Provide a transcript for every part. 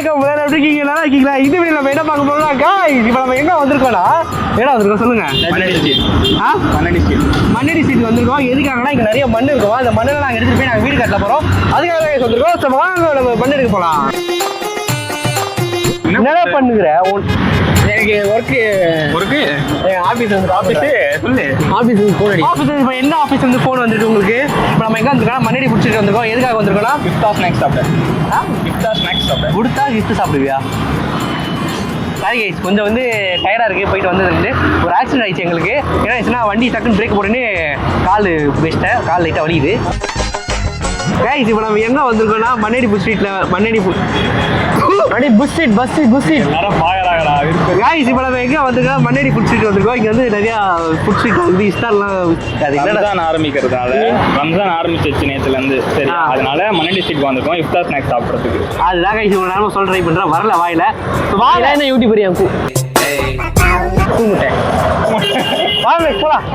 வணக்கம். எல்லாரும் எப்படி இருக்கீங்க? நல்லா இருக்கீங்களா? இது வீடியோ நம்ம என்ன பார்க்க போறோம்னா காய் இப்போ நம்ம எங்க வந்திருக்கோம்னா எடா வந்திருக்கோம் சொல்லுங்க. ஆ? மண்ணடி சீட் வந்திருக்கோம். எதுக்காகனா இங்க நிறைய மண் இருக்கும். அந்த மண்ணில் நாங்கள் எடுத்துட்டு போய் நாங்கள் வீடு கட்டல போறோம். அதுக்காக வந்திருக்கோம். வாங்க நம்ம மண் எடுக்க போலாம். என்ன பண்ணுகிற? எனக்கு ஒர்க்கு ஒருக்கு ஆபீஸ் வந்து ஆபீஸ் சொல்லு. ஆபீஸ் ஃபோன் அடி ஆபீஸ் இப்போ என்ன ஆபீஸ் வந்து ஃபோன் வந்துருக்கு உங்களுக்கு? இப்போ நம்ம எங்க வந்திருக்கோம் மண்ணடி பிடிச்சிட்டு வந்திருக்கோம். எதுக்காக வந்திருக்கோம்னா கிஃப்டா ஸ்நாக்ஸ் சாப்பிட்டேன் கிஃப்டா ஸ்நாக்ஸ் சாப்பிட்டேன் கொடுத்தா கிஃப்ட் சாப்பிடுவியா? சாரி கைஸ் கொஞ்சம் வந்து டயர்டாக இருக்குது போயிட்டு வந்ததுலேருந்து ஒரு ஆக்சிடென்ட் ஆயிடுச்சு எங்களுக்கு. ஆயிடுச்சுன்னா வண்டி டக்குன்னு பிரேக் போட்டுன்னு கால் வச்சிட்டேன் கால் லைட்டாக வலியுது கைஸ் இப்போ நம்ம எங்கே வந்திருக்கோம்னா மண்ணடி புஷ் ஸ்ட்ரீட்டில் Mannadi Mannadi Bush street bus street Bush street இருக்கு? கைஸ் இப்போ நம்ம எங்கே வந்திருக்கோம் மண்ணடி ஃபுட் ஸ்ட்ரீட் வந்திருக்கோம் இங்கே வந்து நிறையா ஃபுட் ஸ்ட்ரீட் வந்து இஸ்டால்லாம் அது ரம்ஜான் ஆரம்பிக்கிறதுனால ரம்ஜான் ஆரம்பிச்சிச்சு நேத்துல இருந்து சரி. அதனால மண்ணடி ஸ்ட்ரீட் வந்திருக்கோம். இஃப்தார் ஸ்நாக்ஸ் சாப்பிட்றதுக்கு. அதுதான் கைஸ் இவ்வளோ நேரம் சொல்ல ட்ரை பண்ணுறேன் வரல வாயில? வாயில என்ன யூடியூபர் என் கூ. கூமுட்டேன் வாங்க போலாம்.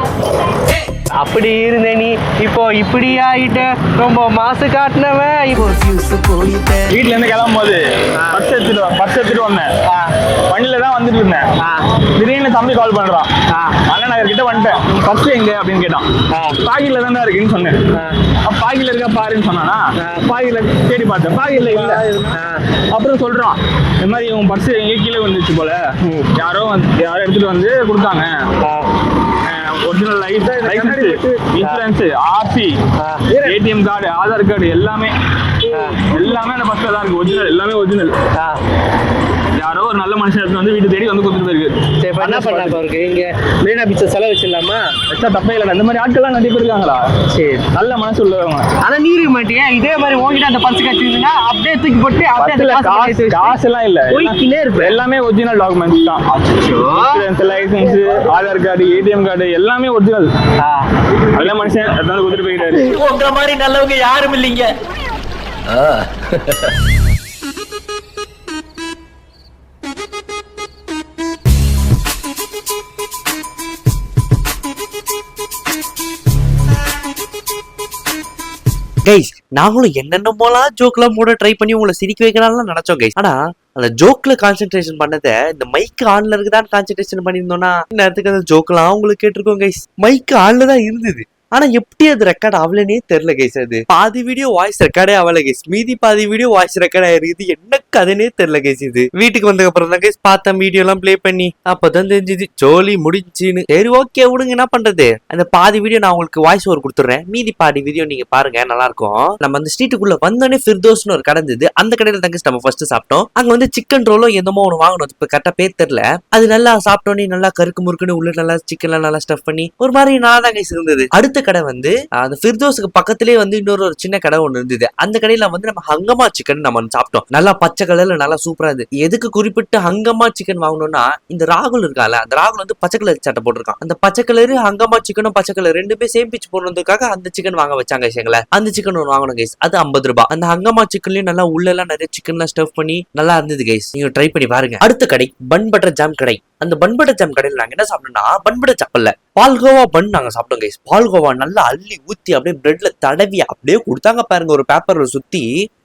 அப்படி இருந்த நீ இப்போ இப்படி ஆயிட்ட ரொம்ப மாசு காட்டினவன் இப்போ வீட்ல இருந்து கிளம்பும் போது பர்ஸ் எடுத்துட்டு பர்ஸ் எடுத்துட்டு வந்தேன். வண்டியில தான் வந்துட்டு இருந்தேன். திடீர்னு தம்பி கால் பண்றான். அண்ணன் நகர் கிட்ட வந்துட்டேன். பர்ஸ் எங்க? அப்படின்னு கேட்டான். ஆ. பாகில தானே இருக்குன்னு சொன்னேன். பாகில இருக்கா பாருன்னு சொன்னானா? பாகில தேடி பார்த்தேன். பாகில இல்ல. அப்புறம் சொல்றான். இந்த மாதிரி உன் பர்ஸ் எங்க கீழே வந்துச்சு போல. யாரோ வந்து யாரோ எடுத்துட்டு வந்து கொடுத்தாங்க. Original licence insurance RC. ATM card Aadhaar card எல்லாமே. எல்லாமே அந்த பஸ்ல தான் இருக்கு. ஒரிஜினல் எல்லாமே ஒரிஜினல். யாரோ ஒரு நல்ல மனுஷன் வந்து வீட்டு தேடி வந்து கொடுத்துட்டு போயிருக்கு. சரி என்ன பண்ணலாம் இப்போ இருக்கு இங்கே மெரினா பீச்சை செலவு வச்சிடலாமா? வச்சா தப்பே இல்லை இந்த மாதிரி ஆட்கள்லாம் நிறைய பேர் இருக்காங்களா சரி. நல்ல மனசு உள்ளவங்க. ஆனா நீ இருக்க மாட்டியா. இதே மாதிரி உங்ககிட்ட அந்த பர்ஸ் கட்டிருந்தா அப்படியே தூக்கி போட்டு அப்படியே அந்த காசை எல்லாம் இல்ல. போய்க்கினே இருப்பேன். எல்லாமே ஒரிஜினல் டாக்குமெண்ட்ஸ் தான். Licence Aadhaar card ATM card எல்லாமே ஒரிஜினல். நல்ல மனுஷன் எடுத்து கொடுத்துட்டு போயிட்டாரு. உங்க மாதிரி நல்லவங்க யாரும் இல்லைங்க. கைஸ் நாங்களும் என்னென்னமோலாம் ஜோக்லாம் போட ட்ரை பண்ணி உங்களை சிரிக்க வைக்கலாம்லாம் நினைச்சோம் கைஸ் ஆனா அந்த ஜோக்ல கான்சென்ட்ரேஷன் பண்ணத இந்த மைக் ஆன்ல இருக்குதான் கான்சென்ட்ரேஷன் பண்ணியிருந்தோம்னா நேரத்துக்கு அந்த ஜோக்லாம் உங்களுக்கு கேட்டிருக்கோம் கைஸ் மைக் ஆன்ல தான் இருந்தது. ஆனா எப்படி அது ரெக்கார்ட் ஆகலனே தெரியல கைஸ் அது. பாதி வீடியோ வாய்ஸ் ரெக்கார்டே ஆகல கைஸ் மீதி பாதி வீடியோ வாய்ஸ் ரெக்கார்ட் ஆயிருக்குது என்ன கதைனே தெரியல கைஸ் இது. வீட்டுக்கு வந்ததுக்கு அப்புறம் தான் கைஸ் பார்த்தேன் வீடியோ எல்லாம் ப்ளே பண்ணி. அப்பதான் தெரிஞ்சுது ஜோலி முடிஞ்சுன்னு. சரி ஓகே விடுங்க என்ன பண்றது? அந்த பாதி வீடியோ நான் உங்களுக்கு வாய்ஸ் ஓவர் கொடுத்துறேன் மீதி பாதி வீடியோ நீங்க பாருங்க நல்லா இருக்கும் நம்ம அந்த ஸ்ட்ரீட்டுக்குள்ள வந்தோடனே ஃபிர்தோஸ்னு ஒரு கடந்தது அந்த கடையில தாங்க நம்ம ஃபர்ஸ்ட் சாப்பிட்டோம். அங்க வந்து சிக்கன் ரோலோ என்னமோ ஒன்று வாங்கணும் இப்ப கரெக்டா பேர் தெரியல. அது நல்லா சாப்பிட்டோன்னே நல்லா கருக்கு முறுக்குன்னு உள்ள நல்லா சிக்கன் நல்லா ஸ்டஃப் பண்ணி ஒரு மாதிரி நல்லா தான் கைஸ் இருந்தது. அடுத்து கடை வந்து அந்த ஃபிர்தோஸுக்கு பக்கத்துலேயே வந்து இன்னொரு ஒரு சின்ன கடை ஒன்று இருந்தது. அந்த கடையில வந்து நம்ம ஹங்கமா சிக்கன் நம்ம சாப்பிட்டோம். நல்லா பச்சை கலர்ல நல்லா சூப்பரா இருந்தது. எதுக்கு குறிப்பிட்டு ஹங்கமா சிக்கன் வாங்கணும்னா இந்த ராகுல் இருக்கால அந்த ராகுல் வந்து பச்சை கலர் சட்டை போட்டிருக்கான். அந்த பச்சை கலர் ஹங்கமா சிக்கனும் பச்சை கலர் ரெண்டுமே சேம் பிச் போடுறதுக்காக அந்த சிக்கன் வாங்க வச்சாங்க எங்களை. அந்த சிக்கன் ஒன்று வாங்கணும் கைஸ் அது ஐம்பது ரூபாய். அந்த ஹங்கமா சிக்கன்லயும் நல்லா உள்ள எல்லாம் நிறைய சிக்கன்லாம் ஸ்டஃப் பண்ணி நல்லா இருந்தது கைஸ் நீங்க ட்ரை பண்ணி பாருங்க. அடுத்த கடை பன் பட்டர் ஜாம் கடை. அந்த பண்படச்சாம் ஜாம் கடையில் நாங்கள் என்ன சாப்பிட்டோம்னா பண்பட சப்பல்ல பால்கோவா பன் நாங்கள் சாப்பிட்டோம் கைஸ் பால்கோவா நல்லா அள்ளி ஊத்தி அப்படியே பிரெட்ல தடவி அப்படியே கொடுத்தாங்க பாருங்க. ஒரு பேப்பர்ல சுத்தி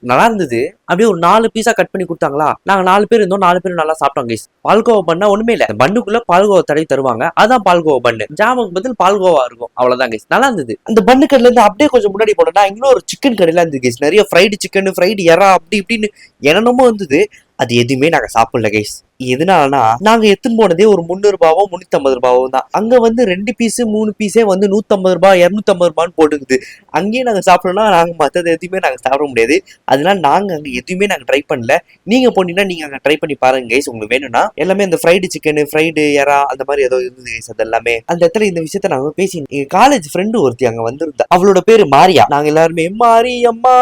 நல்லா இருந்தது. அப்படியே ஒரு நாலு பீஸா கட் பண்ணி கொடுத்தாங்களா? நாங்க நாலு பேர் இருந்தோம் நாலு பேரும் நல்லா சாப்பிட்டோம் கைஸ் பால்கோவா பண்ணா ஒண்ணுமே இல்ல. பண்ணுக்குள்ள பால்கோவா தடவி தருவாங்க. அதான் பால்கோவா பண்ணு ஜாமுக்கு பதில் பால்கோவா இருக்கும். அவ்வளவுதான் கைஸ் நல்லா இருந்தது. அந்த பண்ணு கடையில இருந்து அப்படியே கொஞ்சம் முன்னாடி போனோம்னா இன்னொரு சிக்கன் கடையில இருந்தது கைஸ் நிறைய ஃப்ரைடு சிக்கன் ஃப்ரைடு எறா அப்படி இப்படின்னு என்னென்னமோ இருந்தது. அது எதுவுமே நாங்க சாப்பிடல கைஸ் எதனாலனா நாங்க எத்துன்னு போனதே ஒரு முந்நூறு ரூபாவோ முன்னூத்தி ரூபாவோ தான். அங்க வந்து ரெண்டு பீஸ் மூணு பீஸே வந்து நூத்தம்பது ரூபாய் இரநூத்தி ஐம்பது ரூபான்னு போட்டுக்குது. அங்கேயே நாங்க சாப்பிடணும்னா நாங்க மத்தது எதுவுமே நாங்க சாப்பிட முடியாது. அதனால நாங்க அங்க எதுவுமே நாங்க ட்ரை பண்ணல. நீங்க போனீங்கன்னா நீங்க அங்க ட்ரை பண்ணி பாருங்க கைஸ் உங்களுக்கு வேணும்னா எல்லாமே இந்த ஃப்ரைடு சிக்கன் ஃப்ரைடு எறா அந்த மாதிரி ஏதோ இருந்தது கைஸ் அது எல்லாமே அந்த இடத்துல இந்த விஷயத்த நாங்க பேசி எங்க காலேஜ் ஃப்ரெண்டு ஒருத்தி அங்க வந்திருந்தா. அவளோட பேரு மாரியா. நாங்க எல்லாருமே மாரியம்மா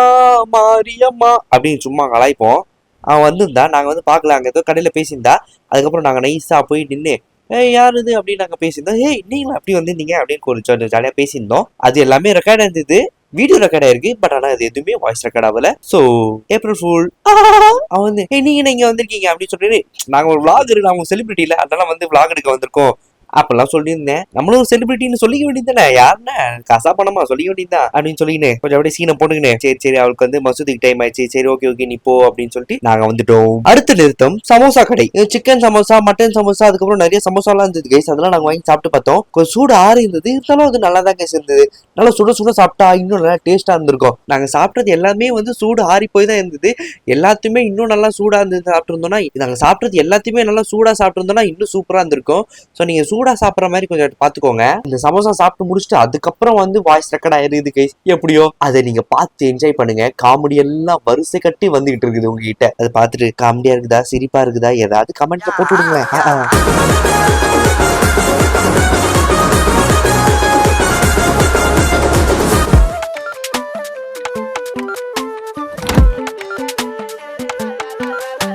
மாரியம்மா அப்படின்னு சும்மா கலாய்ப்போம். அவன் வந்திருந்தா நாங்கள் வந்து பார்க்கல அங்கே ஏதோ கடையில் பேசியிருந்தா அதுக்கப்புறம் நாங்கள் நைஸாக போய் நின்று ஏய் யார் இது? அப்படின்னு நாங்கள் பேசியிருந்தோம். ஏய் நீங்களும் அப்படி வந்திருந்தீங்க? அப்படின்னு கொஞ்சம் ஜாலியாக பேசியிருந்தோம். அது எல்லாமே ரெக்கார்ட் இருந்தது வீடியோ ரெக்கார்ட் ஆயிருக்கு பட் ஆனா அது எதுவுமே வாய்ஸ் ரெக்கார்ட் ஆகல. சோ ஏப்ரல் ஃபுல் அவன் வந்து ஏய் நீங்க இங்கே இங்க வந்திருக்கீங்க? அப்படின்னு சொல்லிட்டு நாங்க ஒரு விளாக் இருக்கு நாங்க செலிபிரிட்டி இல்ல அதனால வந்து விளாக் எடுக்க வந்திருக்கோம். அப்பெல்லாம் சொல்லியிருந்தேன். நம்மளும் ஒரு செலிபிரிட்டின்னு சொல்லிக்க வேண்டியதானே யாருன்னா காசா பணமா சொல்லிக்க வேண்டியதுதான் அப்படின்னு சொல்லிக்கினேன் கொஞ்சம் அப்படியே சீனை போட்டுக்கினேன் சரி சரி அவளுக்கு வந்து மசூதிக்கு டைம் ஆயிடுச்சு சரி ஓகே ஓகே நீ போ அப்படின்னு சொல்லிட்டு நாங்க வந்துட்டோம். அடுத்த நிறுத்தம் சமோசா கடை. சிக்கன் சமோசா மட்டன் சமோசா அதுக்கப்புறம் நிறைய சமோசாலாம் இருந்தது கைஸ் அதெல்லாம் நாங்க வாங்கி சாப்பிட்டு பார்த்தோம். கொஞ்சம் சூடு ஆறி இருந்தது. இருந்தாலும் அது நல்லா தான் கைஸ் இருந்தது. நல்லா சுட சுட சாப்பிட்டா இன்னும் நல்லா டேஸ்டா இருந்திருக்கும். நாங்க சாப்பிட்டது எல்லாமே வந்து சூடு ஆறி போய் தான் இருந்தது. எல்லாத்தையுமே இன்னும் நல்லா சூடா இருந்து சாப்பிட்டு இருந்தோம்னா நாங்க சாப்பிட்டது எல்லாத்தையுமே நல்லா சூடா சாப்பிட்டு இருந்தோம்னா இன்னும் சூப்பரா இருந்திருக்கும். ஸோ நீங்க சூடா சாப்பிட்ற மாதிரி கொஞ்சம் பாத்துக்கோங்க. இந்த சமோசா சாப்பிட்டு முடிச்சுட்டு அதுக்கப்புறம் வந்து வாய்ஸ் ரெக்கார்ட் ஆயிருது கைஸ் எப்படியோ? அதை நீங்க பார்த்து என்ஜாய் பண்ணுங்க. காமெடி எல்லாம் வரிசை கட்டி வந்துகிட்டு இருக்குது உங்ககிட்ட. அதை பார்த்துட்டு காமெடியா இருக்குதா? சிரிப்பா இருக்குதா? ஏதாவது கமெண்ட்ல போட்டு ஆ.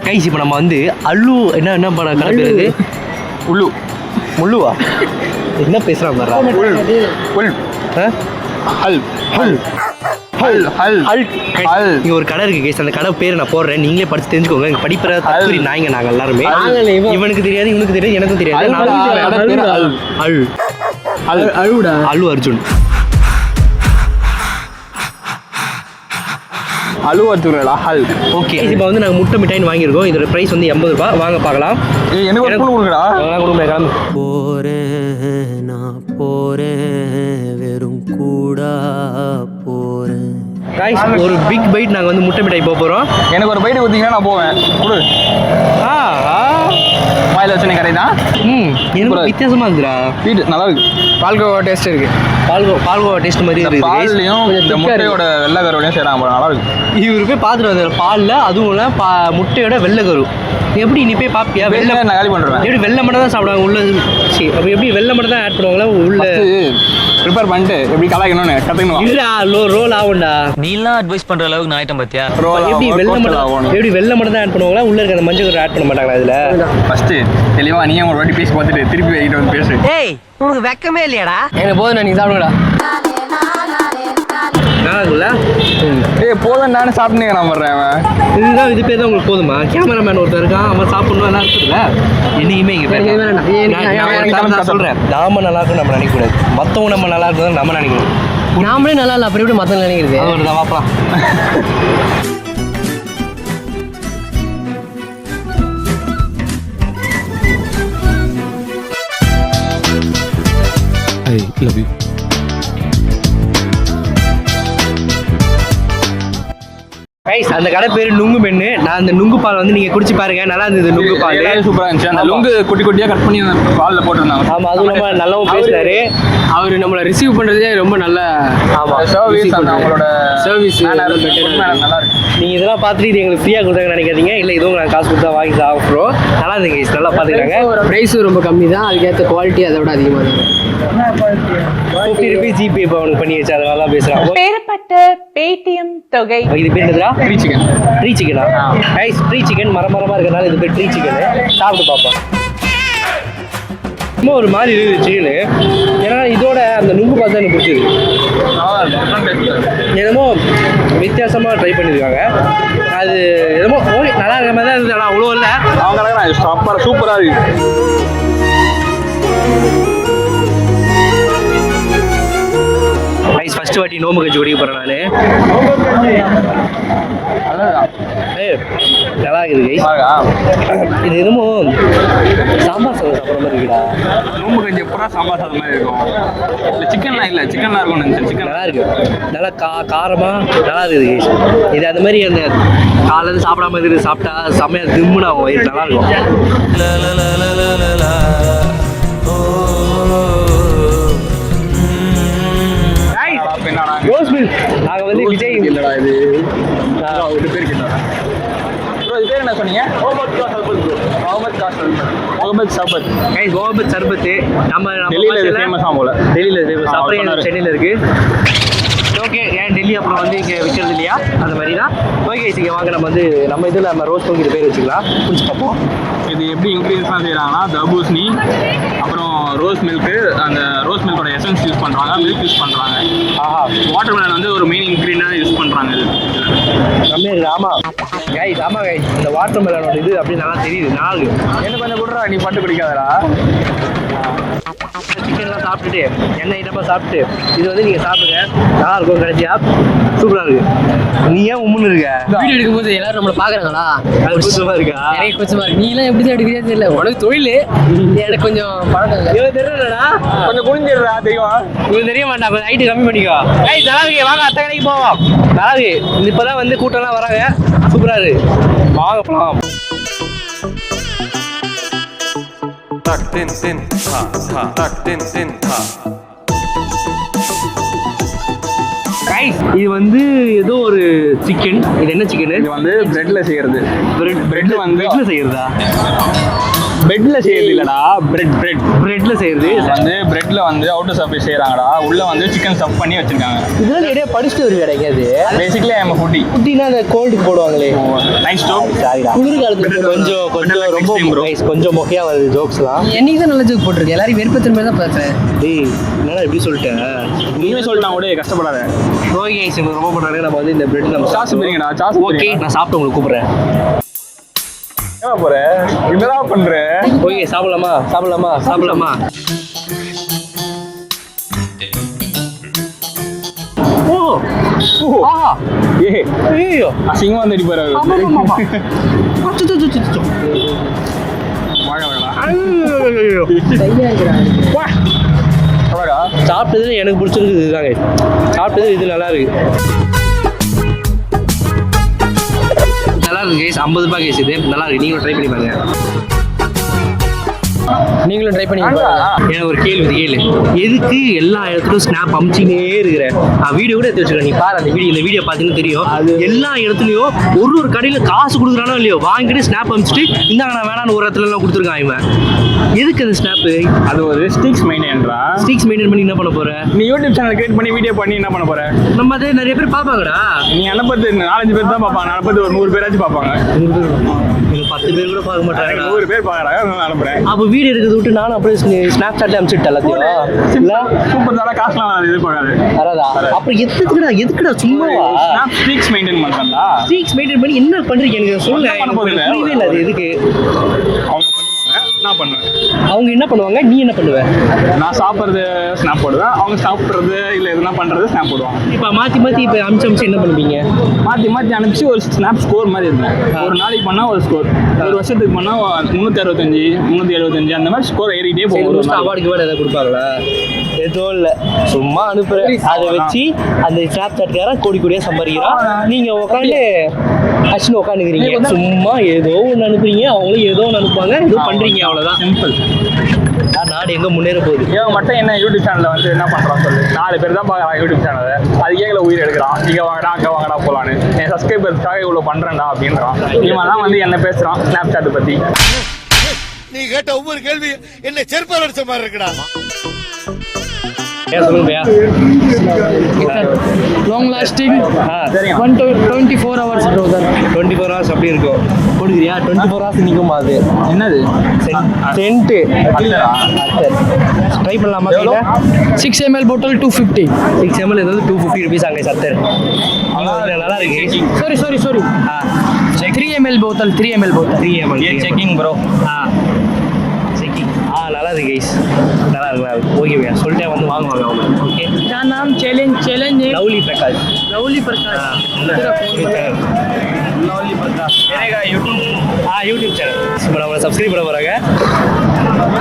கைஸ் இப்போ நம்ம வந்து அல்லு என்ன என்ன படம் கடை பேர் உள்ளு. முள்ளுவா என்ன பேசுறான் பாரு உள் உள் ஹல் ஹல் ஹல் ஹல் அல் அல். இங்க ஒரு கடை இருக்கு கேஸ் அந்த கடை பேர் நான் போடுறேன் நீங்களே படிச்சு தெரிஞ்சுக்கோங்க இங்க படிப்புற தத்துரி நாய்ங்க நாங்க எல்லாருமே இவனுக்கு தெரியாது இவனுக்கு தெரியாது எனக்கும் தெரியாது அல் அல். அல் ஹல் அழுடா அல்லு அர்ஜுன் அலுவத்துறா ஹல் ஓகே. இப்போ வந்து நாங்கள் முட்டை மிட்டாய்னு வாங்கியிருக்கோம். இதோட ப்ரைஸ் வந்து எண்பது ரூபாய் வாங்க பார்க்கலாம். எனக்கு ஒரு கொடுங்கடா. கொடுங்க கிளம்பு போறேன் நான் போறேன் வெறும் கூடா போறேன் Guys, ஒரு பிக் பைட் நாங்கள் வந்து முட்டை மிட்டாய் போக போகிறோம் எனக்கு ஒரு பைட்டு கொடுத்தீங்கன்னா நான் போவேன். கொடு. ஆ ஆ. வாயில் வச்சு கடை தான் ம் எனக்கு வித்தியாசமா இருக்குடா வீட்டு நல்லா இருக்கு. பால்கோவா டேஸ்ட் இருக்கு. பால்கோ பால்கோவா டேஸ்ட் மாதிரி இந்த இருக்குது. பால்லையும் இந்த முட்டையோட வெள்ளை கருவிலையும் செய்றாங்க பாரு, நல்லா இருக்கு. இவரு போய் பார்த்துட்டு வந்தார் பாலில் அதுவும் இல்லை பா முட்டையோட வெள்ளை கரு எப்படி நீ போய் பார்ப்பியா வெள்ளை வெள்ளை நான் காலி பண்ணுறேன் எப்படி வெள்ளை மட்டும் தான் சாப்பிடுவாங்க? உள்ள சரி அப்போ எப்படி வெள்ளை மட்டும் தான் ஆட் பண்ணுவாங்களா? உள்ள ப்ரிப்பேர் பண்ணிட்டு எப்படி கலாய்க்கணும்னு கற்றுக்கணும் இல்லடா லோ ரோல் ஆகும்டா. நீலாம் அட்வைஸ் பண்ற அளவுக்கு நான் ஆயிட்டேன் பாத்தியா? எப்படி வெள்ளை மட்டும் எப்படி வெள்ளை மட்டும் தான் ஆட் பண்ணுவாங்களா? உள்ள இருக்க அந்த மஞ்சள் கரு ஆட் பண்ண மாட்டாங்களா இதுல? ஃபஸ்ட்டு தெளிவாக நீ ஒரு வாட்டி பேசி பார்த்துட்டு திருப்பி வைக்கிட்டு வந்து பேசு. ஏய் உனக்கு வெக்கமே இல்லையாடா? எனக்கு போதும் நீங்க சாப்பிடுங்கடா. நல்லா இருக்குல்ல ஏய் போதும் நானே வர்றேன் அவன். இதுதான் இது பேர் தான் உங்களுக்கு போதுமா? கேமராமேன் ஒருத்தர் இருக்கான் அவன் சாப்பிடணும் எல்லாம் இருக்குல்ல என்னைக்குமே இங்க சொல்றேன். நாம நல்லா இருக்கும் நம்ம நினைக்க கூடாது மத்தவங்க நம்ம நல்லா இருக்கும் நம்ம நினைக்கணும். நாமளே நல்லா இல்ல அப்புறம் எப்படி மத்தவங்க நினைக்கிறது. அது ஒரு தான் வாப்பலாம் கைஸ் அந்த கடை பேர் நுங்கு மென்னு நான் அந்த நுங்கு பால் வந்து நீங்க குடிச்சு பாருங்க. நல்லா இருந்தது நுங்கு பால். சூப்பராக இருந்துச்சு. அந்த லுங்கு குட்டி குட்டியாக கட் பண்ணி பாலில் போட்டிருந்தாங்க. ஆமா அதுவும் இல்லாம நல்லாவும் பேசினாரு. அவர் நம்மளை ரிசீவ் பண்றதே ரொம்ப நல்ல ஆமா. சர்வீஸ் அவங்களோட Manner நல்லா இருக்கு. நீங்க இதெல்லாம் பார்த்துட்டு இது எங்களுக்கு ஃப்ரீயா கொடுத்தாங்கன்னு நினைக்காதீங்க. இல்ல இதுவும் நான் காசு கொடுத்தா வாங்கி சாப்பிட்றோம் நல்லா இருந்துங்க guys. நல்லா பாத்துக்கிறாங்க ப்ரைஸும் ரொம்ப கம்மி தான். அதுக்கேற்ற குவாலிட்டி அதை விட அதிகமாக ருபீஸ் ஜிபே இப்போ அவனுக்கு பண்ணி வச்சு அதனால பேசுறான். பெறப்பட்ட பேடிஎம் தொகை. இது பேர் என்னதுடா? த்ரீ சிக்கன் ட்ரீ சிக்கனா கைஸ் ட்ரீ சிக்கன் மரமரமா இருக்கறனால இது பேர் ட்ரீ சிக்கன் சாப்பிட்டு பார்ப்போம். ரொம்ப ஒரு மாதிரி இருக்குது சிக்கனு ஏன்னா இதோட அந்த நுங்கு பார்த்து எனக்கு பிடிச்சது. நல்லா இருக்கு. என்னமோ வித்தியாசமாக ட்ரை பண்ணியிருக்காங்க. அது என்னமோ ஓகே நல்லா இருக்கிற மாதிரி தான் இருந்தது ஆனால் அவ்வளோ இல்லை. அவங்க சூப்பராக இருக்கு. ரைஸ் ஃபர்ஸ்ட் வாட்டி நோம்பு கஞ்சி குடிக்க போகிறேன் நான். நல்லா இருக்குது இது என்னமோ சாம்பார் சாதம் சாப்பிட்ற மாதிரி இருக்குடா. நோம்பு கஞ்சி எப்படா சாம்பார் சாதம் மாதிரி இருக்கும்? இல்லை சிக்கன்லாம் இல்லை சிக்கன்லாம் இருக்கும் நினச்சேன் சிக்கன். நல்லா இருக்கு நல்லா கா காரமாக நல்லா இருக்குது இது அந்த மாதிரி அந்த காலையில் சாப்பிடாம இருக்கு சாப்பிட்டா செம்மையாக திம்முன்னு ஆகும் வயிறு. நல்லா இருக்கும் நாங்கள் வந்து விஜய் இல்லடா இது ஒரு பேர் கேட்டாரா ப்ரோ இது பேர் என்ன சொன்னீங்க? முகமது காசல் முகமது சபத். கைஸ் கோபத் சர்பத்து நம்ம டெல்லியில் இது போல. டெல்லியில் ஃபேமஸ் ஆ, அப்புறம் சொன்னாரு. எங்க சென்னையில் இருக்கு. ஓகே ஏன் டெல்லி அப்புறம் வந்து இங்கே விற்கிறது இல்லையா? அந்த மாதிரி தான் ஓகே இங்கே வாங்க. நம்ம வந்து நம்ம இதில் நம்ம ரோஸ் கோங்கிற பேர் வச்சுக்கலாம். குடிச்சு பார்ப்போம். இது எப்படி இன்க்ரீடியன்ஸ்லாம் செய்கிறாங்கன்னா அப்புறம் ரோஸ் மில்க்கு அந்த ரோஸ் மில்கோட எசன்ஸ் யூஸ் பண்ணுறாங்க மில்க் யூஸ் பண்ணுறாங்க ஆஹா. வாட்டர் மெலன் வந்து ஒரு மெயின் இன்க்ரீடியன்ட் யூஸ் பண்ணுறாங்க இது. கம்மியாக இருக்குது ஆமாம் கைஸ் ஆமாம் கைஸ் இந்த வாட்டர் மெலனோட இது அப்படி நல்லா தெரியுது. நாலு. என்ன கொஞ்சம் கூட நீ பட்டு குடிக்காதடா. சிக்கன்லாம் சாப்பிட்டுட்டு எண்ணெய் ஐட்டமாக சாப்பிட்டு இது வந்து நீங்கள் சாப்பிடுங்க. நல்லா இருக்கும் கடைசியா. சூப்பராக இருக்கு. நீ ஏன் உம்முன்னு இருக்க? வீடியோ எடுக்கும்போது எல்லாரும் நம்மளை பாக்குறாங்களா அது புதுசமாக இருக்கா? எனக்கு கொஞ்சமா இருக்கு. நீ எல்லாம் எப்படி தான் எடுக்கிறதே தெரியல. உனக்கு தொழில். எனக்கு கொஞ்சம் பழக்கம் இவன் தெரியலடா கொஞ்சம் குனிஞ்சிடுறா தெரியும்? இவன் தெரிய மாட்டான் கொஞ்சம் ஹைட்டு கம்மி பண்ணிக்கோ. ஏய் இருக்கு வாங்க அத்தை கடைக்கு போவோம். நல்லா இருக்கு இப்போதான் வந்து கூட்டம்லாம் வராங்க. சூப்பராக இருக்கு. வாங்க போகலாம் Tak tin tin ta ta. Tak tin tin ta. இது வந்து ஏதோ ஒரு சிக்கன் இது என்ன சிக்கன் இது வந்து பிரெட்ல செய்யறது. பிரெட் பிரெட் வந்து பிரெட்ல செய்யறதா? பிரெட்ல செய்யறது இல்லடா பிரெட் பிரெட் பிரெட்ல செய்யறது? வந்து பிரெட்ல வந்து அவுட்டர் சர்ஃபேஸ் செய்யறாங்கடா. உள்ள வந்து சிக்கன் ஸ்டஃப் பண்ணி வச்சிருக்காங்க. இதெல்லாம் நிறைய படிச்சுட்டு வருவியா கிடைக்காது பேசிக்கலி ஐம் ஃபுட்டி குட்டினா அந்த கோல்டுக்கு போடுவாங்களே. நைஸ் டோ சாரிடா. குளிர் காலத்துல கொஞ்சம் கொஞ்சம் ரொம்ப guys, கொஞ்சம் மொக்கையா வருது ஜோக்ஸ்லாம் என்னைக்கு தான் நல்ல ஜோக் போட்டிருக்கேன் எல்லாரும் வெறுப்பத்தின் மாதிரி தான் பார்த்தேன் டேய் என்னடா இப்படி சொல்லிட்டேன் நீயே சொல்லிட்டான் கூட கஷ்டப்படாத. ஓகே ரொம்ப பண்ணுறாங்க நம்ம வந்து இந்த பிரெட் நம்ம சாஸ் பிரிங்கடா சாஸ் ஓகே நான் சாப்பிட்டு உங்களுக்கு கூப்பிடுறேன். என்ன போற? என்னடா பண்ற. ஓகே சாப்பிடலாமா? சாப்பிடலாமா? சாப்பிடலாமா? ஓ ஆஹா. ஏ ஐயோ. அசிங்கமா வந்து அடிப்பாரு அவரு. ஆமா ஆமா ஆமா. அச்சோ அச்சோ அச்சோ, அச்சோ. ஐயோ. சாப்பிட்டதுல எனக்கு பிடிச்சிருக்கு இதுதாங்க சாப்பிட்டது இது நல்லா இருக்கு. நல்லா இருக்கு கேஸ் ஐம்பது ரூபாய் கேஸ் இது. நல்லா இருக்கு. நீங்களும் ட்ரை பண்ணி பாருங்க. நீங்களும் ட்ரை பண்ணி பாருங்க. எனக்கு ஒரு கேள்வி கேளு. எதுக்கு எல்லா இடத்துலயும் ஸ்னாப் அமிச்சினே இருக்கிற? வீடியோ கூட எடுத்து வச்சிருக்கேன். நீ பாரு அந்த வீடியோ இந்த வீடியோ பார்த்தீங்கன்னா தெரியும். எல்லா இடத்துலயும் ஒரு ஒரு கடையில காசு கொடுக்குறானோ இல்லையோ வாங்கிட்டு ஸ்னாப் அமிச்சிட்டு இந்தாங்க நான் வேணான்னு ஒரு இடத்துல எல்லாம் கொடுத்துருக்கான் இவன். எதுக்கு அந்த ஸ்னாப்பு அது ஒரு ஸ்டிக்ஸ் மெயின்டா ஸ்டீக்ஸ் மெயின்டைன் பண்ணி என்ன பண்ண போற? நீ யூடியூப் சேனல் கிரியேட் பண்ணி வீடியோ பண்ணி என்ன பண்ண போற? நம்ம அதை நிறைய பேர் பார்ப்பாங்கடா. நீ அனுப்பது நாலஞ்சு பேர் தான் பார்ப்பாங்க. நான் அனுப்பது ஒரு நூறு பேராச்சும் பார்ப்பாங்க. பத்து பேர் கூட பார்க்க மாட்டாங்க நூறு பேர் பார்க்குறாங்க அனுப்புறேன். அப்போ வீடியோ எடுக்கிறது விட்டு நானும் அப்படியே ஸ்னாப் சாட்ல அனுப்பிச்சுட்டு எல்லாத்தையும். இல்ல? சூப்பர் தானே காசுலாம் எதிர்பார்க்காது வராதா? அப்புறம் எதுக்குடா எதுக்குடா சும்மாவா? நான் ஸ்டிக்ஸ் மெயின்டைன் பண்ணுறேன்டா ஸ்டீக்ஸ் மெயின்டைன் பண்ணி என்ன பண்றீங்க? எனக்கு சொல்ல. புரியவே இல்லை அது எதுக்கு. அவங்க நான் பண்ணுவேன்? அவங்க என்ன பண்ணுவாங்க? நீ என்ன பண்ணுவ? நான் சாப்பிட்றது ஸ்னாப் போடுவேன். அவங்க சாப்பிட்றது இல்லை எதுனா பண்ணுறது ஸ்னாப் போடுவாங்க. இப்போ மாத்தி மாத்தி இப்போ அமிச்சு அமிச்சு என்ன பண்ணுவீங்க? மாற்றி மாற்றி அனுப்பிச்சு ஒரு ஸ்னாப் ஸ்கோர் மாதிரி இருக்கும் ஒரு நாளைக்கு பண்ணால் ஒரு ஸ்கோர் ஒரு வருஷத்துக்கு பண்ணால் முந்நூற்றி அறுபத்தஞ்சு முந்நூற்றி எழுபத்தஞ்சு அந்த மாதிரி ஸ்கோர் ஏறிட்டே போகும் ஒரு நாளைக்கு. அவார்டு கிவார்டு எதாவது கொடுப்பாங்களா? எதுவும் இல்லை. சும்மா அனுப்புறேன். அதை வச்சு அந்த ஸ்னாப் சாட்காரன் கோடி கோடியா சம்பாதிக்கிறான். நீங்க உட்காந்து அச்சுன்னு உட்காந்துக்கிறீங்க சும்மா ஏதோ ஒன்று அனுப்புறீங்க. அவங்களும் ஏதோ ஒன்று அனுப்புவாங்க. ஏதோ பண்றீங்க அவ்வளோதான் சிம்பிள் நாடு எங்க முன்னேற போகுது. இவன் மட்டும் என்ன யூடியூப் சேனலில் வந்து என்ன பண்ணுறான் சொல்லு. நாலு பேர் தான் பார்க்குறான் யூடியூப் சேனலை அது கேட்கல உயிர் எடுக்கிறான். இங்கே வாங்கடா அங்கே வாங்கடா போகலான்னு என் சப்ஸ்கிரைபர்ஸ்க்காக இவ்வளோ பண்ணுறேன்டா அப்படின்றான். இவன்லாம் வந்து என்ன பேசுகிறான் ஸ்னாப் சாட்டை பற்றி நீ கேட்ட ஒவ்வொரு கேள்வி என்ன செருப்பால் அடிச்ச மாதிரி இருக்குடா. Long lasting one twenty four hours bro தான் டுவெண்ட்டி ஃபோர் ஹவர்ஸ் அப்படி இருக்கும் கொடுக்குறியா டுவெண்ட்டி ஃபோர் ஹவர்ஸ் நிற்குமா அது என்னது சென்ட்டு அத்தரா? ட்ரை பண்ணலாமா எவ்வளோ? Six ML bottle two fifty six ML ஏதாவது டூ ஃபிஃப்டி ருபீஸ் அங்கே சத்தர் நல்லா இருக்கு. Sorry sorry sorry three ML போத்தல் three ML போத்தல் த்ரீ எம்எல் செக்கிங் ப்ரோ ஆ. இருக்கு கைஸ் நல்லா இருக்கு நல்லா இருக்கு ஓகே பையா சொல்லிட்டே வந்து வாங்குவாங்க அவங்க ஓகே क्या नाम चैलेंज चैलेंज है லவ்லி பிரகாஷ் लवली प्रकाश லவ்லி பிரகாஷ் யூடியூப் ஆ யூடியூப் சேனல் இப்போ நம்மளை சப்ஸ்கிரைப் பண்ண போகிறாங்க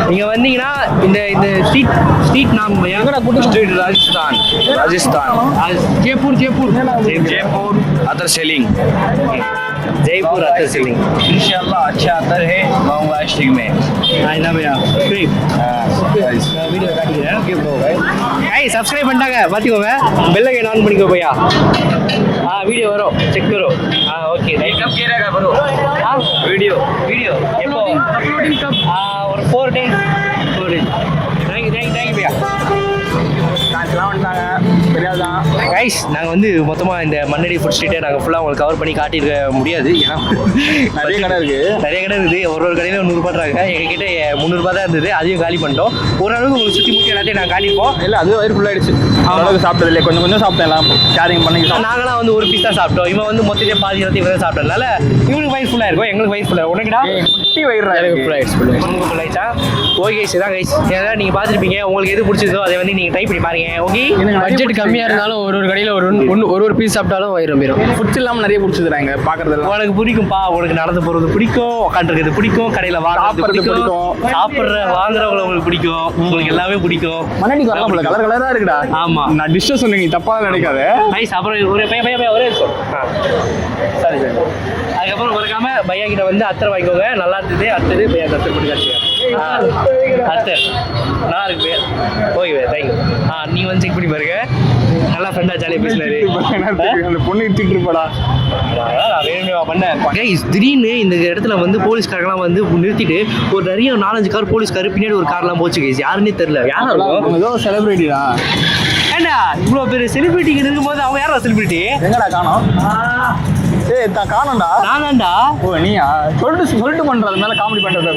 நீங்கள் வந்தீங்கன்னா இந்த இந்த ஸ்ட்ரீட் ஸ்ட்ரீட் நாம் எங்கடா கூட்டம் street Rajasthan Rajasthan Jaipur Jaipur Jaipur attar selling Jaipur attar selling इंशाल्लाह अच्छा अदर है लॉन्ग लास्टिंग में ஆ என்ன பையா சப்ஸ்கிரைப் வீடியோ காட்டிக்கிறேன் ஓகே ப்ரோ ஐய் சப்ஸ்கிரைப் பண்ணிட்டாங்க பார்த்துக்கோங்க பெல் ஐக்கன் ஆன் பண்ணிக்கோ பையா ஆ வீடியோ வரும் செக் வரும் ஆ ஓகே कब गिरेगा ब्रो ஆ வீடியோ வீடியோ எப்போ अपलोडिंग कब ஆ ஒரு ஃபோர் கைஸ் நாங்கள் வந்து மொத்தமாக இந்த மண்ணடி ஃபுட் ஸ்ட்ரீட்டை நாங்கள் ஃபுல்லாக உங்களுக்கு கவர் பண்ணி காட்டியிருக்க முடியாது. ஏன்னா நிறைய கடை இருக்கு. நிறைய கடை இருக்குது ஒரு ஒரு கடையில் நூறுரூபாட்றாங்க எங்ககிட்ட முந்நூறுபா தான் இருந்தது. அதையும் காலி பண்ணிட்டோம். ஓரளவுக்கு உங்களுக்கு சுற்றி முற்றி எல்லாத்தையும் நாங்கள் காட்டியிருப்போம். இல்ல அது வயிறு ஃபுல் ஆயிடுச்சு. அவ்வளவுக்கு சாப்பிட்டது இல்லையா? கொஞ்சம் கொஞ்சம் சாப்பிட்டேன் எல்லாம். ஷேரிங் பண்ணி. நாங்களாம் வந்து ஒரு பீஸ் தான் சாப்பிட்டோம். இவன் வந்து மொத்தத்தையும் பாதி எல்லாத்தையும் இவன் தான் சாப்பிட்டதுனால இவனுக்கு வயிறு ஃபுல்லாக இருக்கும். எங்களுக்கு வயிறு ஃபுல்லாக உனக்குடா? குட்டி வயிறு ஃபுல் ஆயிடுச்சு உங்களுக்கு ஃபுல் ஆயிடுச்சா? ஓகே கைஸ் இதான் கைஸ் ஏதாவது நீங்கள் பார்த்துருப்பீங்க. உங்களுக்கு எது பிடிச்சிருக்கோ அதை வந்து நீங்கள் ட்ரை பண்ணி பாருங்க. ஓகே பட்ஜெட் கம்மியா இருந்தாலும் ஒரு ஒரு கடையில ஒரு ஒன்று ஒரு ஒரு பீஸ் சாப்பிட்டாலும் வயிறு ரொம்பிடும் ஃபுட்ஸ் இல்லாம நிறைய பிடிச்சதுறாங்க பாக்குறதுல உனக்கு பிடிக்கும்பா? உனக்கு நடந்து போறது பிடிக்கும் உட்காந்துருக்கிறது பிடிக்கும் கடையில வாங்குறது பிடிக்கும் சாப்பிடுற வாங்குறவங்கள உங்களுக்கு பிடிக்கும் உங்களுக்கு எல்லாமே பிடிக்கும். மண்ணடி கலர் கலரா இருக்குடா. ஆமா. நான் டிஷ்ஷை சொன்னீங்க நீ தப்பா நினைக்காத. நைஸ் அப்புறம் ஒரு பையன் பையன் ஒரே ஆ. சரி சரி. அதுக்கப்புறம் மறக்காம பையா கிட்ட வந்து அத்தர் வாங்கிக்கோங்க. நல்லா இருந்தது அடுத்தது பையா அத்தர் பண்ணி காட்டுங்க அத்தர் நல்லா இருக்கு பையா ஓகே பையா தேங்க்யூ ஆ நீங்க வந்து செக் பண்ணி பாருங்க. நல்லா ஃப்ரெண்டா ஜாலியாக பேசினாரு. அந்த பொண்ணு இட்டுட்டு இருப்பாடா. திடீர்னு இந்த இடத்துல வந்து போலீஸ்காரங்களாம் வந்து நிறுத்திட்டு ஒரு நிறைய நாலஞ்சு கார் போலீஸ்கார் பின்னாடி ஒரு கார்லாம் போச்சு கைஸ் யாருன்னே தெரியல. யாரா இருக்கும் ஏதோ செலிபிரிட்டிடா ஏண்டா இவ்வளோ பேர் செலிபிரிட்டிங்க இருக்கும்போது அவங்க யாரா செலிபிரிட்டி எங்கடா காணோம்? ஏய் தான் காணோம்டா. நானாண்டா? ஓ நீயா? சொல்லிட்டு சொல்லிட்டு பண்றது மேல காமெடி பண்றது